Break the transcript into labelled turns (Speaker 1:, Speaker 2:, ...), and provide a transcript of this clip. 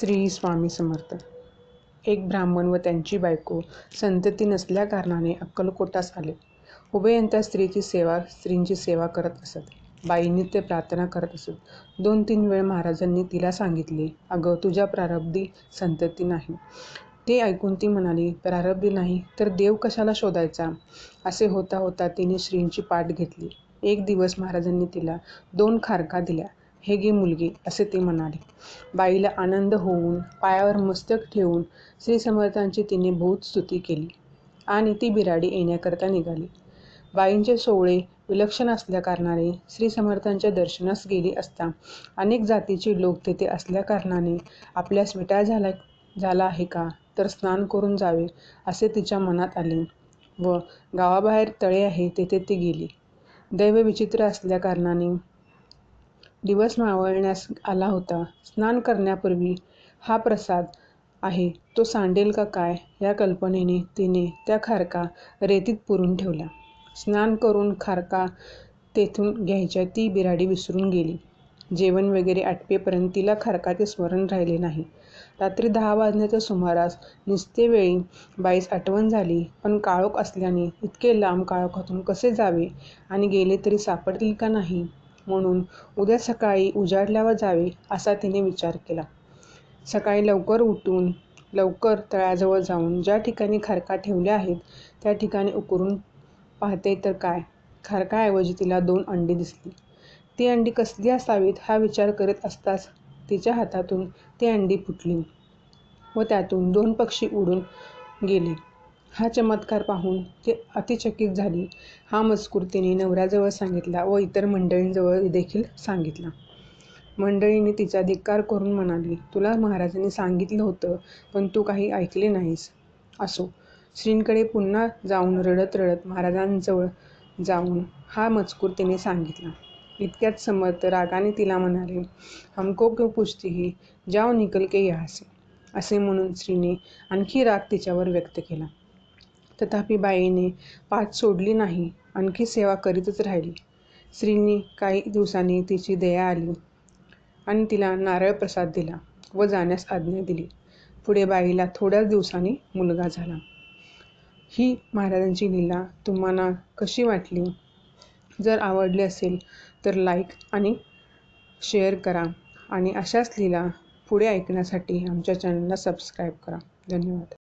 Speaker 1: श्री स्वामी समर्थ एक ब्राह्मण व त्यांची बायको संतती नसल्याकारणाने अक्कलकोटास आले. उभयंता स्त्रीची सेवा स्त्रींची सेवा करत असत. बाई नित्य प्रार्थना करत असत. दोन तीन वेळ महाराजांनी तिला सांगितले, अगं तुझ्या प्रारब्धी संतती नाही. ते ऐकून ती म्हणाली, प्रारब्धी नाही तर देव कशाला शोधायचा? असे होता होता तिने श्रींची पाठ घेतली. एक दिवस महाराजांनी तिला दोन खारका दिल्या. हे गे मुलगी, असे ते म्हणाले. बाईला आनंद होऊन पायावर मस्तक ठेवून श्री समर्थांची तिने बहुत स्तुती केली आणि ती बिराडी येण्याकरता निघाली. बाईंचे सोहळे विलक्षण असल्याकारणाने श्री समर्थांच्या दर्शनास गेली असता अनेक जातीचे लोक तेथे असल्याकारणाने आपल्यास विटाळ झाला झाला आहे का, तर स्नान करून जावे असे तिच्या मनात आले व गावाबाहेर तळे आहे तेथे ती गेली. दैव विचित्र असल्याकारणाने दिवस मावळण्यास आला होता. स्नान करण्यापूर्वी हा प्रसाद आहे तो सांडेल का काय या कल्पनेने तिने त्या खारका रेतीत पुरून ठेवल्या. स्नान करून खारका तेथून घ्यायच्या ती बिराडी विसरून गेली. जेवण वगैरे आटपेपर्यंत तिला खारकाचे स्मरण राहिले नाही. रात्री दहा वाजण्याच्या सुमारास निस्तेवेळी बाईस आठवण झाली, पण काळोख असल्याने इतके लांब काळोखातून कसे जावे आणि गेले तरी सापडतील का नाही, म्हणून उद्या सकाळी उजाडल्यावर जावे असा तिने विचार केला. सकाळी लवकर उठून लवकर तळ्याजवळ जाऊन ज्या ठिकाणी खारका ठेवल्या आहेत त्या ठिकाणी उकरून पाहते तर काय, खारकाऐवजी तिला दोन अंडी दिसली. ती अंडी कसली असावीत हा विचार करत असताच तिच्या हातातून ती अंडी फुटली व त्यातून दोन पक्षी उडून गेले. हा चमत्कार पाहून ते अतिचकित झाली. हा मजकूर तिने नवऱ्याजवळ सांगितला व इतर मंडळींजवळ देखील सांगितला. मंडळींनी तिचा धिक्कार करून म्हणाली, तुला महाराजांनी सांगितलं होतं, पण तू काही ऐकले नाहीस. असो. श्रींकडे पुन्हा जाऊन रडत रडत महाराजांजवळ जाऊन हा मजकूर तिने सांगितला. इतक्यात समर्थ रागाने तिला म्हणाले, हमको क्यों पूछती ही, जाओ निकल के यहाँ से. असे म्हणून श्रीने आणखी राग तिच्यावर व्यक्त केला. तथापि बाईने पाठ सोडली नाही, आणखी सेवा करीतच राहिली. श्रींनी काही दिवसांनी तिची दया आली आणि तिला नारळ प्रसाद दिला व जाण्यास आज्ञा दिली. पुढे बाईला थोड्याच दिवसांनी मुलगा झाला. ही महाराजांची लीला तुम्हाला कशी वाटली? जर आवडली असेल तर लाईक आणि शेअर करा आणि अशाच लीला पुढे ऐकण्यासाठी आमच्या चॅनलला सबस्क्राईब करा. धन्यवाद.